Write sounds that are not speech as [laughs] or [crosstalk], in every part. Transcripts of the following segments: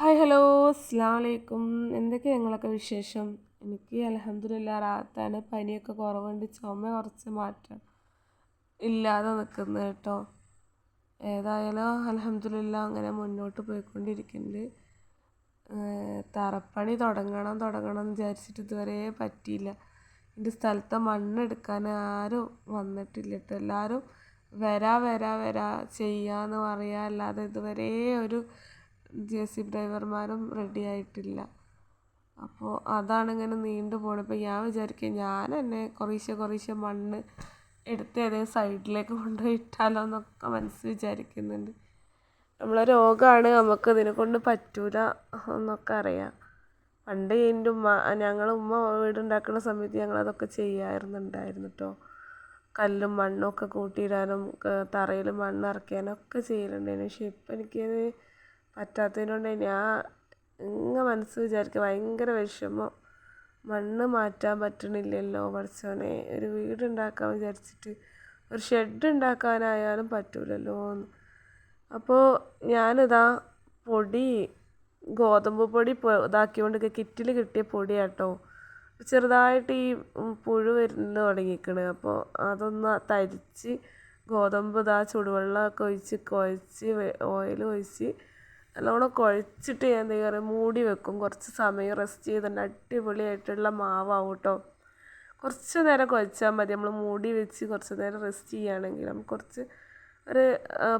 Hi hello. അസ്സാം വലൈക്കും എന്തൊക്കെയാണ് നിങ്ങളൊക്കെ വിശേഷം? എനിക്ക് അലഹമ്മദില്ല റാത്താണ് പനിയൊക്കെ കുറവുണ്ട്. ചുമ കുറച്ച് മാറ്റം ഇല്ലാതെ നിൽക്കുന്നത് കേട്ടോ. ഏതായാലും അലഹമ്മദില്ല അങ്ങനെ മുന്നോട്ട് പോയിക്കൊണ്ടിരിക്കുന്നുണ്ട്. തറപ്പണി തുടങ്ങണം തുടങ്ങണം എന്ന് വിചാരിച്ചിട്ട് ഇതുവരെ പറ്റിയില്ല. എന്റെ സ്ഥലത്തെ മണ്ണെടുക്കാൻ ആരും വന്നിട്ടില്ല കേട്ടോ. എല്ലാവരും വരാ വരാ വരാ ചെയ്യാന്ന് പറയാ. അല്ലാതെ ഇതുവരെ ഒരു ജെ സി ഡ്രൈവർമാരും റെഡി ആയിട്ടില്ല. അപ്പോൾ അതാണ് ഇങ്ങനെ നീണ്ടു പോണത് ഇപ്പോൾ ഞാൻ വിചാരിക്കുക ഞാൻ തന്നെ കുറേശ്ശെ കുറേശ്ശെ മണ്ണ് എടുത്ത് ഏതെങ്കിലും സൈഡിലേക്ക് കൊണ്ടുപോയി ഇട്ടാലോ എന്നൊക്കെ മനസ്സ് വിചാരിക്കുന്നുണ്ട്. നമ്മളെ രോഗമാണ് നമുക്ക് ഇതിനെ കൊണ്ട് പറ്റൂല എന്നൊക്കെ അറിയാം. പണ്ട് എന്റെ ഉമ്മ ഞങ്ങൾ ഉമ്മ വീടുണ്ടാക്കുന്ന സമയത്ത് ഞങ്ങളതൊക്കെ ചെയ്യാറുണ്ടായിരുന്നു കേട്ടോ കല്ലും മണ്ണും ഒക്കെ കൂട്ടിയിടാനും തറയിൽ മണ്ണ് ഇറക്കാനും ഒക്കെ ചെയ്യലുണ്ടായിരുന്നു. പക്ഷെ ഇപ്പം എനിക്കത് പറ്റാത്തതിനോണ്ട് ഞാൻ ഇങ്ങ മനസ്സ് വിചാരിക്കുക ഭയങ്കര വിഷമം. മണ്ണ് മാറ്റാൻ പറ്റണില്ലല്ലോ പഠിച്ചോനെ ഒരു വീടുണ്ടാക്കാൻ വിചാരിച്ചിട്ട് ഒരു ഷെഡ് ഉണ്ടാക്കാനായാലും പറ്റൂലല്ലോ എന്ന് അപ്പോൾ ഞാനിതാ പൊടി ഗോതമ്പ് പൊടി ഇതാക്കിക്കൊണ്ട് കിറ്റിൽ കിട്ടിയ പൊടിയാട്ടോ. ചെറുതായിട്ട് ഈ പുഴു വരുന്നത് തുടങ്ങിക്കണ്. അപ്പോൾ അതൊന്ന് തരിച്ച് ഗോതമ്പ് ഇതാ ചുടുവെള്ളമൊക്കെ ഒഴിച്ച് കുഴച്ച് ഓയിൽ ഒഴിച്ച് നല്ലോണം കുഴച്ചിട്ട് ഞാൻ എന്താ പറയുക മൂടി വെക്കും. കുറച്ച് സമയം റെസ്റ്റ് ചെയ്തിട്ട് അടിപൊളിയായിട്ടുള്ള മാവാവും കേട്ടോ കുറച്ച് നേരം കുഴച്ചാൽ മതി. നമ്മൾ മൂടി വെച്ച് കുറച്ച് നേരം റെസ്റ്റ് ചെയ്യുകയാണെങ്കിൽ നമുക്ക് കുറച്ച് ഒരു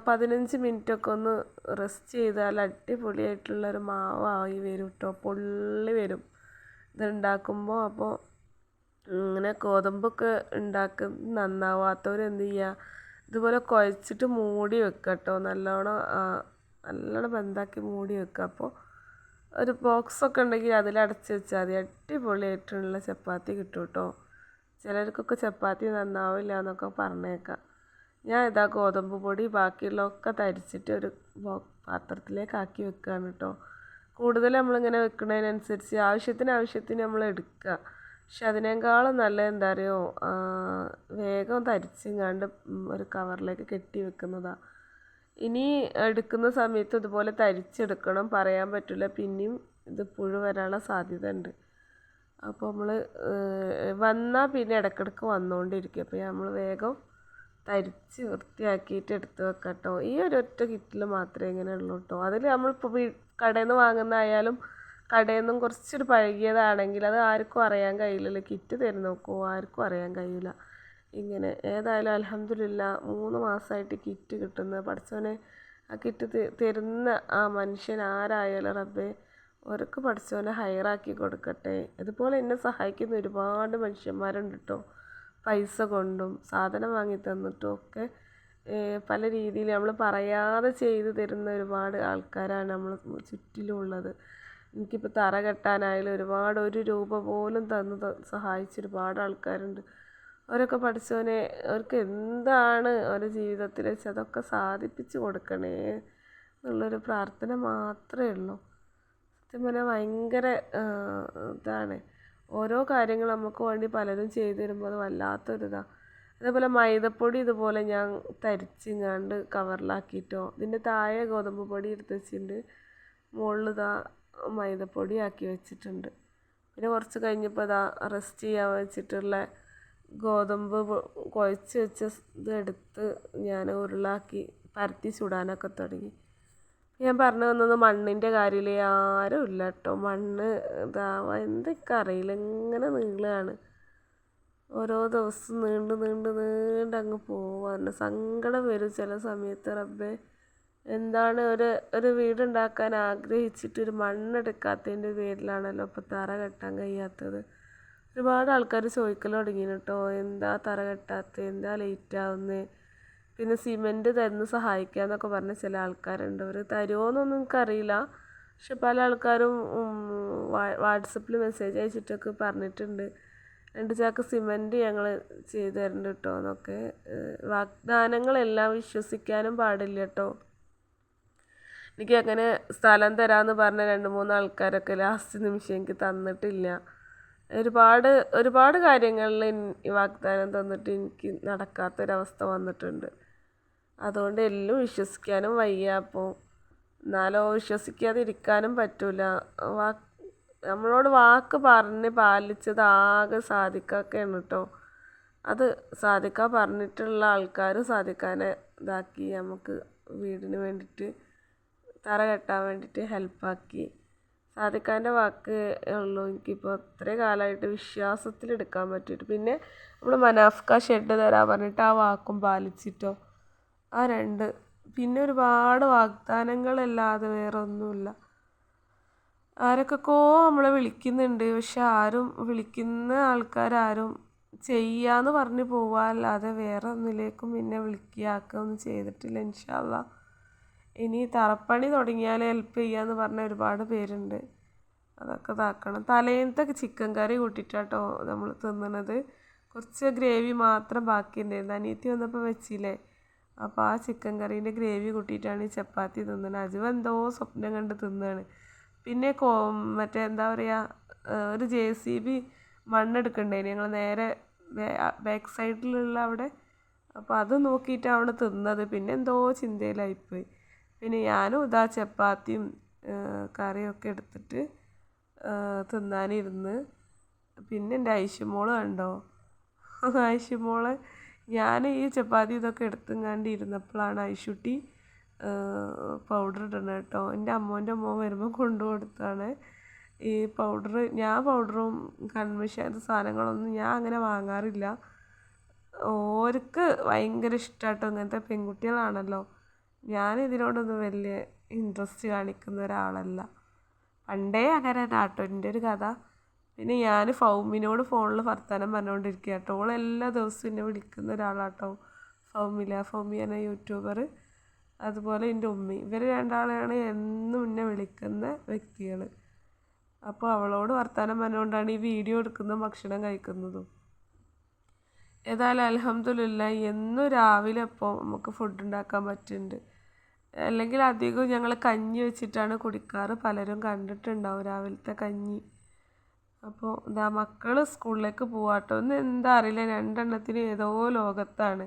പതിനഞ്ച് മിനിറ്റൊക്കെ ഒന്ന് റെസ്റ്റ് ചെയ്താൽ അടിപൊളിയായിട്ടുള്ള ഒരു മാവായി വരും കേട്ടോ പൊള്ളി വരും. ഇതുണ്ടാക്കുമ്പോൾ അപ്പോൾ ഇങ്ങനെ ഗോതമ്പൊക്കെ ഉണ്ടാക്കുന്ന നന്നാവാത്തവർ എന്ത് ചെയ്യുക ഇതുപോലെ കുഴച്ചിട്ട് മൂടി വെക്കുക കേട്ടോ നല്ലോണം നല്ലോണം ബന്ധാക്കി മൂടി വെക്കുക. അപ്പോൾ ഒരു ബോക്സൊക്കെ ഉണ്ടെങ്കിൽ അതിൽ അടച്ച് വെച്ചാൽ മതി. അടിപൊളിയായിട്ടുള്ള ചപ്പാത്തി കിട്ടും കേട്ടോ. ചിലർക്കൊക്കെ ചപ്പാത്തി നന്നാവില്ല എന്നൊക്കെ പറഞ്ഞേക്കാം. ഞാൻ ഇതാ ഗോതമ്പ് പൊടി ബാക്കിയുള്ളതൊക്കെ തരിച്ചിട്ട് ഒരു പാത്രത്തിലേക്ക് ആക്കി വെക്കുകയാണ് കേട്ടോ. കൂടുതൽ നമ്മളിങ്ങനെ വെക്കുന്നതിനനുസരിച്ച് ആവശ്യത്തിന് ആവശ്യത്തിന് നമ്മൾ എടുക്കുക. പക്ഷെ അതിനേക്കാളും നല്ല എന്താ പറയുക വേഗം തരിച്ചിങ്ങാണ്ട് ഒരു കവറിലേക്ക് കെട്ടി വെക്കുന്നതാണ്. ഇനി എടുക്കുന്ന സമയത്ത് ഇതുപോലെ തരിച്ചെടുക്കണം പറയാൻ പറ്റില്ല പിന്നെയും ഇത് പുഴു വരാനുള്ള സാധ്യത ഉണ്ട് അപ്പോൾ നമ്മൾ വന്നാൽ പിന്നെ ഇടയ്ക്കിടയ്ക്ക് വന്നുകൊണ്ടിരിക്കും അപ്പോൾ നമ്മൾ വേഗം തരിച്ച് വൃത്തിയാക്കിയിട്ട് എടുത്ത് വെക്കട്ടോ. ഈ ഈ ഒരൊറ്റ കിറ്റിൽ മാത്രമേ ഇങ്ങനെ ഉള്ളൂ കേട്ടോ അതിൽ നമ്മളിപ്പോൾ കടയിൽ നിന്ന് വാങ്ങുന്നതായാലും കടയിൽ നിന്നും കുറച്ചൊരു പഴകിയതാണെങ്കിൽ അത് ആർക്കും അറിയാൻ കഴിയില്ലല്ലോ. കിറ്റ് തരുന്ന നോക്കുമോ ആർക്കും അറിയാൻ കഴിയില്ല ഇങ്ങനെ. ഏതായാലും അലഹമില്ല മൂന്ന് മാസമായിട്ട് കിറ്റ് കിട്ടുന്നത് പഠിച്ചവനെ ആ കിറ്റ് തരുന്ന ആ മനുഷ്യൻ ആരായാലും റബ്ബേ ഒരക്ക് പഠിച്ചവനെ ഹയറാക്കി കൊടുക്കട്ടെ. ഇതുപോലെ എന്നെ സഹായിക്കുന്ന ഒരുപാട് മനുഷ്യന്മാരുണ്ട് കേട്ടോ പൈസ കൊണ്ടും സാധനം വാങ്ങി തന്നിട്ടും ഒക്കെ പല രീതിയിൽ നമ്മൾ പറയാതെ ചെയ്തു തരുന്ന ഒരുപാട് ആൾക്കാരാണ് നമ്മൾ ചുറ്റിലുമുള്ളത് എനിക്കിപ്പോൾ തറ കെട്ടാനായാലും ഒരുപാട് ഒരു രൂപ പോലും തന്ന് സഹായിച്ച ഒരുപാട് ആൾക്കാരുണ്ട്. അവരൊക്കെ പഠിച്ചവനെ അവർക്ക് എന്താണ് അവരുടെ ജീവിതത്തിൽ വെച്ച് അതൊക്കെ സാധിപ്പിച്ച് കൊടുക്കണേ എന്നുള്ളൊരു പ്രാർത്ഥന മാത്രമേ ഉള്ളൂ. സത്യം പറഞ്ഞാൽ ഭയങ്കര ഇതാണ്. ഓരോ കാര്യങ്ങൾ നമുക്ക് വേണ്ടി പലരും ചെയ്തു തരുമ്പോൾ അത് വല്ലാത്തൊരിതാണ് അതേപോലെ മൈദപ്പൊടി ഇതുപോലെ ഞാൻ തരിച്ചിങ്ങാണ്ട് കവറിലാക്കിയിട്ടോ ഇതിന്റെ താഴെ ഗോതമ്പ് പൊടി എടുത്ത് വെച്ചിട്ടുണ്ട്. മുകളിൽ ഇതാ മൈദപ്പൊടി ആക്കി വെച്ചിട്ടുണ്ട്. പിന്നെ കുറച്ച് കഴിഞ്ഞപ്പോൾ ഇതാ റെസ്റ്റ് ചെയ്യാൻ വെച്ചിട്ടുള്ള ഗോതമ്പ് കുഴച്ച് വെച്ച ഇത് എടുത്ത് ഞാൻ ഉരുളാക്കി പരത്തി ചുടാനൊക്കെ തുടങ്ങി. ഞാൻ പറഞ്ഞു വന്നത് മണ്ണിന്റെ കാര്യത്തിൽ ആരും ഇല്ല കേട്ടോ മണ്ണ് ഇതാവാ എന്തൊക്കെ അറിയില്ല. ഇങ്ങനെ നീളാണ്. ഓരോ ദിവസം നീണ്ട് നീണ്ട് നീണ്ട് അങ്ങ് പോവാറുണ്ട് സങ്കടം വരും ചില സമയത്ത്. റബ്ബേ എന്താണ് ഒരു ഒരു വീടുണ്ടാക്കാൻ ആഗ്രഹിച്ചിട്ട് ഒരു മണ്ണെടുക്കാത്തതിന്റെ പേരിലാണല്ലോ ഇപ്പോൾ തറ കെട്ടാൻ കഴിയാത്തത്. ഒരുപാട് ആൾക്കാർ ചോദിക്കൽ തുടങ്ങി കേട്ടോ എന്താ തറ കെട്ടാത്തത് എന്താ ലേറ്റ് ആവുന്നത് പിന്നെ സിമെന്റ് തരുന്ന സഹായിക്കുക എന്നൊക്കെ പറഞ്ഞ ചില ആൾക്കാരുണ്ട്. അവർ തരുമോയെന്നൊന്നും എനിക്കറിയില്ല. പക്ഷെ പല ആൾക്കാരും വാട്സപ്പിൽ മെസ്സേജ് അയച്ചിട്ടൊക്കെ പറഞ്ഞിട്ടുണ്ട്. രണ്ട് ചാക്ക് സിമെന്റ് ഞങ്ങൾ ചെയ്തു തരുന്നുണ്ട് കേട്ടോ എന്നൊക്കെ. വാഗ്ദാനങ്ങളെല്ലാം വിശ്വസിക്കാനും പാടില്ല കേട്ടോ എനിക്ക് അങ്ങനെ സ്ഥലം തരാമെന്ന് പറഞ്ഞ രണ്ട് മൂന്ന് ആൾക്കാരൊക്കെ ലാസ്റ്റ് നിമിഷം എനിക്ക് തന്നിട്ടില്ല. ഒരുപാട് ഒരുപാട് കാര്യങ്ങളിൽ വാഗ്ദാനം തന്നിട്ട് എനിക്ക് നടക്കാത്തൊരവസ്ഥ വന്നിട്ടുണ്ട്. അതുകൊണ്ട് എല്ലാം വിശ്വസിക്കാനും വയ്യ. അപ്പോൾ എന്നാലോ വിശ്വസിക്കാതെ ഇരിക്കാനും പറ്റൂല. വാ നമ്മളോട് വാക്ക് പറഞ്ഞ് പാലിച്ചത് ആകെ സാധിക്കൊക്കെയാണ് കേട്ടോ അത് സാധിക്കാൻ പറഞ്ഞിട്ടുള്ള ആൾക്കാർ സാധിക്കാനെ ഇതാക്കി നമുക്ക് വീടിന് വേണ്ടിയിട്ട് തറ കെട്ടാൻ വേണ്ടിയിട്ട് ഹെൽപ്പാക്കി സാധിക്കാന്റെ വാക്ക് ഉള്ളൂ. എനിക്കിപ്പോൾ ഇത്രയും കാലമായിട്ട് വിശ്വാസത്തിലെടുക്കാൻ പറ്റിയിട്ട്. പിന്നെ നമ്മൾ മനാഫ്ക ഷെഡ് തരാൻ പറഞ്ഞിട്ട് ആ വാക്കും പാലിച്ചിട്ടോ? ആ രണ്ട്. പിന്നെ ഒരുപാട് വാഗ്ദാനങ്ങളല്ലാതെ വേറെ ഒന്നുമില്ല ആരൊക്കെക്കോ നമ്മളെ വിളിക്കുന്നുണ്ട്. പക്ഷെ ആരും വിളിക്കുന്ന ആൾക്കാരാരും ചെയ്യാന്ന് പറഞ്ഞ് പോവാല്ലാതെ വേറെ ഒന്നിലേക്കും പിന്നെ വിളിക്കുക ഒന്നും ചെയ്തിട്ടില്ല ഇൻഷാല്ല ഇനി തറപ്പണി തുടങ്ങിയാൽ ഹെൽപ്പ് ചെയ്യാന്ന് പറഞ്ഞ ഒരുപാട് പേരുണ്ട്. അതൊക്കെ ഇതാക്കണം. തലേന്നത്തെ ചിക്കൻ കറി കൂട്ടിയിട്ടാട്ടോ നമ്മൾ തിന്നണത്. കുറച്ച് ഗ്രേവി മാത്രം ബാക്കി ബാക്കിയുണ്ടായിരുന്നു. അനിയത്തി വന്നപ്പോൾ വെച്ചില്ലേ? അപ്പോൾ ആ ചിക്കൻ കറീന്റെ ഗ്രേവി കൂട്ടിയിട്ടാണ് ഈ ചപ്പാത്തി തിന്നണത്. അജുവ എന്തോ സ്വപ്നം കണ്ട് തിന്നാണ്. പിന്നെ കോ മറ്റേ എന്താ പറയുക ഒരു ജെ സി ബി മണ്ണെടുക്കണ്ടേന് ഞങ്ങൾ നേരെ ബാക്ക് സൈഡിലുള്ള അവിടെ. അപ്പോൾ അത് നോക്കിയിട്ടാണ് തിന്നത്. പിന്നെ എന്തോ ചിന്തയിലായിപ്പോയി. പിന്നെ ഞാനും ഇതാ ചപ്പാത്തിയും കറിയൊക്കെ എടുത്തിട്ട് തിന്നാനിരുന്ന്. പിന്നെ എന്റെ ഐഷുമോൾ കണ്ടോ? [laughs] ഐഷുമോൾ ഞാൻ ഈ ചപ്പാത്തി ഇതൊക്കെ എടുത്തുങ്ങാണ്ട് ഇരുന്നപ്പോഴാണ് ഐഷുട്ടി പൗഡർ ഇടണം കേട്ടോ എന്റെ അമ്മോന്റെ അമ്മ വരുമ്പോൾ കൊണ്ടു കൊടുത്താണ് ഈ പൗഡർ ഞാൻ പൗഡറും കൺമിഷൻ സാധനങ്ങളൊന്നും ഞാൻ അങ്ങനെ വാങ്ങാറില്ല. ഓർക്ക് ഭയങ്കര ഇഷ്ടമാട്ടോ ഇങ്ങനത്തെ പെൺകുട്ടികളാണല്ലോ. ഞാൻ ഇതിനോടൊന്നും വലിയ ഇൻട്രസ്റ്റ് കാണിക്കുന്ന ഒരാളല്ല. പണ്ടേ അങ്ങനെ കേട്ടോ എന്റെ ഒരു കഥ. പിന്നെ ഞാൻ ഫൗമിനോട് ഫോണിൽ വർത്തമാനം പറഞ്ഞുകൊണ്ടിരിക്കുക കേട്ടോ ഓൾ എല്ലാ ദിവസവും എന്നെ വിളിക്കുന്ന ഒരാളാട്ടോ ഫൗമില. ഫൗമി എന്ന യൂട്യൂബർ അതുപോലെ എന്റെ ഉമ്മി. ഇവർ രണ്ടാളെയാണ് എന്നും എന്നെ വിളിക്കുന്ന വ്യക്തികൾ അപ്പോൾ അവളോട് വർത്തമാനം പറഞ്ഞുകൊണ്ടാണ് ഈ വീഡിയോ എടുക്കുന്നതും ഭക്ഷണം കഴിക്കുന്നതും. ഏതായാലും അലഹമ്മദില്ല എന്നും രാവിലെ ഇപ്പോൾ നമുക്ക് ഫുഡ് ഉണ്ടാക്കാൻ പറ്റുന്നുണ്ട് അല്ലെങ്കിൽ അധികവും ഞങ്ങൾ കഞ്ഞി വെച്ചിട്ടാണ് കുടിക്കാറ്. പലരും കണ്ടിട്ടുണ്ടാവും രാവിലത്തെ കഞ്ഞി. അപ്പോൾ ഇതാ മക്കൾ സ്കൂളിലേക്ക് പോവാട്ടോ. ഒന്ന് എന്താ അറിയില്ല. രണ്ടെണ്ണത്തിന് ഏതോ ലോകത്താണ്.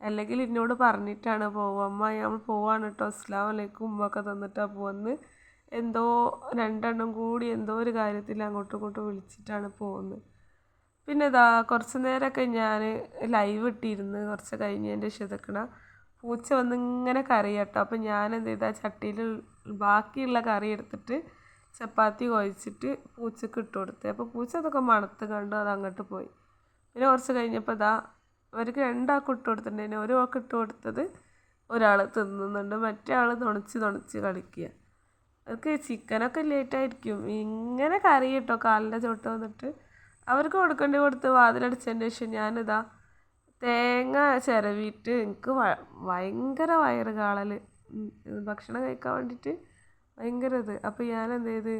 അല്ലെങ്കിൽ എന്നോട് പറഞ്ഞിട്ടാണ് പോവുക. അമ്മ നമ്മൾ പോവാണ് കേട്ടോ അസ്ലാം അലൈക്കും. ഉമ്മൊക്കെ തന്നിട്ടാണ് പോകുന്നത് എന്തോ രണ്ടെണ്ണം കൂടി എന്തോ ഒരു കാര്യത്തിൽ അങ്ങോട്ടും ഇങ്ങോട്ടും വിളിച്ചിട്ടാണ് പോകുന്നത് പിന്നെ ഇതാ കുറച്ച് നേരമൊക്കെ ഞാൻ ലൈവ് ഇട്ടിരുന്ന് കുറച്ച് കഴിഞ്ഞതിന്റെ ശതക്കണ പൂച്ച വന്നിങ്ങനെ കറി കേട്ടോ അപ്പം ഞാൻ എന്ത് ചെയ്താൽ ചട്ടിയിൽ ബാക്കിയുള്ള കറി എടുത്തിട്ട് ചപ്പാത്തി കുഴച്ചിട്ട് പൂച്ചക്ക് ഇട്ട് കൊടുത്തു. അപ്പോൾ പൂച്ച അതൊക്കെ മണത്ത് കണ്ടു അത് അങ്ങോട്ട് പോയി. പിന്നെ കുറച്ച് കഴിഞ്ഞപ്പോൾ ഇതാ അവർക്ക് രണ്ടാൾക്ക് ഇട്ട് കൊടുത്തിട്ടുണ്ടായിരുന്നു. ഒരു വാക്ക് ഇട്ട് കൊടുത്തത് ഒരാൾ തിന്നുന്നുണ്ട്. മറ്റേ ആൾ തുണച്ച് തുണച്ച് കളിക്കുക. അവർക്ക് ചിക്കനൊക്കെ ലേറ്റായിരിക്കും ഇങ്ങനെ കറി കിട്ടോ. കാലിന്റെ ചോട്ട് വന്നിട്ട്. അവർക്ക് കൊടുക്കേണ്ടി കൊടുത്ത് വാതിലടിച്ചതിന്റെ ശേഷം ഞാനിതാ തേങ്ങ ചിരവിയിട്ട് എനിക്ക് ഭയങ്കര വയറ് കാളൽ ഭക്ഷണം കഴിക്കാൻ വേണ്ടിയിട്ട് ഭയങ്കര ഇത്. അപ്പോൾ ഞാൻ എന്ത് ചെയ്ത്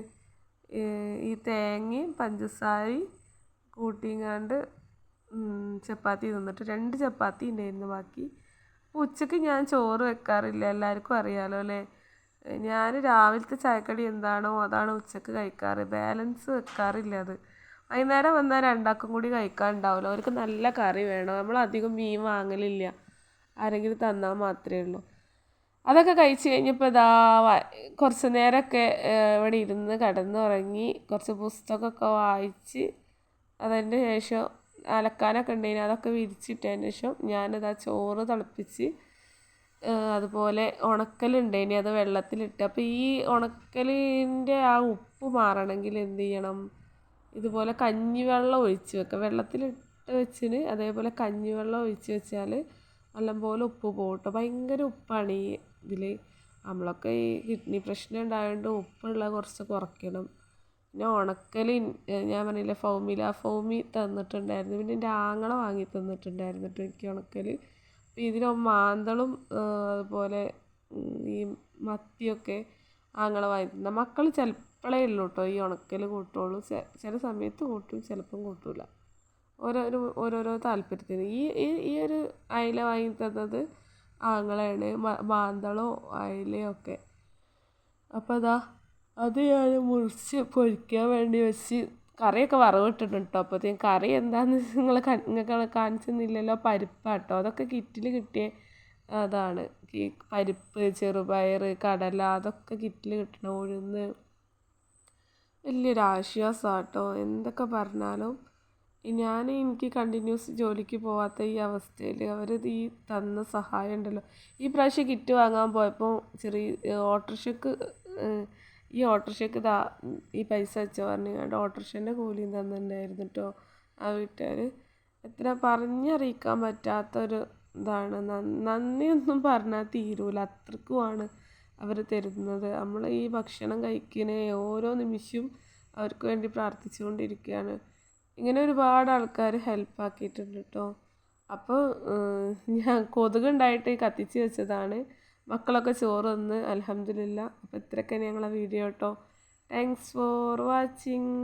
ഈ തേങ്ങയും പഞ്ചസാരയും കൂട്ടിങ്ങാണ്ട് ചപ്പാത്തി തിന്നിട്ട് രണ്ട് ചപ്പാത്തി ഉണ്ടായിരുന്നു ബാക്കി. ഉച്ചയ്ക്ക് ഞാൻ ചോറ് വെക്കാറില്ല. എല്ലാവർക്കും അറിയാലോ അല്ലേ? ഞാൻ രാവിലത്തെ ചായക്കടി എന്താണോ അതാണ് ഉച്ചയ്ക്ക് കഴിക്കാറ്. ബാലൻസ് വെക്കാറില്ല അത്. വൈകുന്നേരം വന്നാൽ രണ്ടാക്കും കൂടി കഴിക്കാൻ ഉണ്ടാവില്ല അവർക്ക് നല്ല കറി വേണം. നമ്മൾ അധികം മീൻ വാങ്ങലില്ല. ആരെങ്കിലും തന്നാൽ മാത്രമേ ഉള്ളൂ. അതൊക്കെ കഴിച്ച് കഴിഞ്ഞപ്പോൾ ഇതാ കുറച്ച് നേരമൊക്കെ ഇവിടെ ഇരുന്ന് കിടന്നുറങ്ങി കുറച്ച് പുസ്തകമൊക്കെ വായിച്ച് അതിന്റെ ശേഷം അലക്കാനൊക്കെ ഉണ്ടെങ്കിൽ അതൊക്കെ വിരിച്ചിട്ടതിന് ശേഷം ഞാനിതാ ചോറ് തിളപ്പിച്ച് അതുപോലെ ഉണക്കലുണ്ടേനി അത് വെള്ളത്തിലിട്ട്. അപ്പോൾ ഈ ഉണക്കലിന്റെ ആ ഉപ്പ് മാറണമെങ്കിൽ എന്ത് ചെയ്യണം? ഇതുപോലെ കഞ്ഞിവെള്ളം ഒഴിച്ച് വെക്കുക. വെള്ളത്തിലിട്ട് വെച്ചിന് അതേപോലെ കഞ്ഞിവെള്ളം ഒഴിച്ച് വെച്ചാൽ നല്ലപോലെ ഉപ്പ് പോകട്ടെ. ഭയങ്കര ഉപ്പാണ് ഈ ഇതിൽ. നമ്മളൊക്കെ ഈ കിഡ്നി പ്രശ്നം ഉണ്ടായതുകൊണ്ട് ഉപ്പുള്ള കുറച്ച് കുറയ്ക്കണം. പിന്നെ ഉണക്കൽ ഞാൻ പറഞ്ഞില്ലേ ഫൗമില ഫൗമി തന്നിട്ടുണ്ടായിരുന്നു. പിന്നെ എന്റെ ആങ്ങള വാങ്ങി തന്നിട്ടുണ്ടായിരുന്നു എനിക്ക് ഉണക്കൽ. ഇതിന് മാന്തളും അതുപോലെ ഈ മത്തിയൊക്കെ ആങ്ങള വായിക്കുന്ന മക്കൾ ചിലപ്പോഴേ ഉള്ളൂ കേട്ടോ ഈ ഉണക്കൽ കൂട്ടുള്ളൂ. ചില സമയത്ത് കൂട്ടും ചിലപ്പം കൂട്ടില്ല ഓരോരോ ഓരോരോ താല്പര്യത്തിന്. ഈ ഈ ഒരു അയില വാങ്ങി തന്നത് ആങ്ങളാണ് മാന്തളോ അയിലയോ ഒക്കെ. അപ്പോൾ അതാ അത് ഞാൻ മുറിച്ച് പൊരിക്കാൻ വേണ്ടി വെച്ച് കറിയൊക്കെ വറവിട്ടിട്ടുണ്ട് കേട്ടോ അപ്പോഴത്തേക്കും കറി എന്താണെന്ന് നിങ്ങൾ നിങ്ങൾക്ക് കാണിച്ചെന്നില്ലല്ലോ പരിപ്പാട്ടോ അതൊക്കെ കിറ്റിൽ കിട്ടിയ അതാണ്. ഈ പരിപ്പ് ചെറുപയർ കടല അതൊക്കെ കിറ്റിൽ കിട്ടണ ഉഴുന്ന്. വലിയൊരു ആശ്വാസമാണ് കേട്ടോ എന്തൊക്കെ പറഞ്ഞാലും ഞാൻ എനിക്ക് കണ്ടിന്യൂസ് ജോലിക്ക് പോവാത്ത ഈ അവസ്ഥയിൽ അവർ ഈ തന്ന സഹായം ഉണ്ടല്ലോ. ഈ പ്രാവശ്യം കിറ്റ് വാങ്ങാൻ പോയപ്പോൾ ചെറിയ ഓട്ടോറിക്ഷക്ക് ഈ ഓട്ടോറിക്ഷക്ക് ദാ ഈ പൈസ വെച്ച പറഞ്ഞു കണ്ട് ഓട്ടോറിക്ഷന്റെ കൂലിയും തന്നിട്ടുണ്ടായിരുന്നു കേട്ടോ ആ വീട്ടുകാർ എത്ര പറഞ്ഞറിയിക്കാൻ പറ്റാത്തൊരു ഇതാണ്. നന്ദിയൊന്നും പറഞ്ഞാൽ തീരൂല. അത്രക്കുമാണ് അവർ തരുന്നത്. നമ്മൾ ഈ ഭക്ഷണം കഴിക്കുന്ന ഓരോ നിമിഷവും അവർക്ക് വേണ്ടി പ്രാർത്ഥിച്ചുകൊണ്ടിരിക്കുകയാണ്. ഇങ്ങനെ ഒരുപാട് ആൾക്കാർ ഹെൽപ്പാക്കിയിട്ടുണ്ട് കേട്ടോ അപ്പോൾ ഞാൻ കൊതുകുണ്ടായിട്ട് കത്തിച്ച് വെച്ചതാണ്. മക്കളൊക്കെ ചോറ് തന്ന് അലഹമില്ല അപ്പോൾ ഇത്രയൊക്കെ ഞങ്ങളെ വീഡിയോ കേട്ടോ താങ്ക്സ് ഫോർ വാച്ചിങ്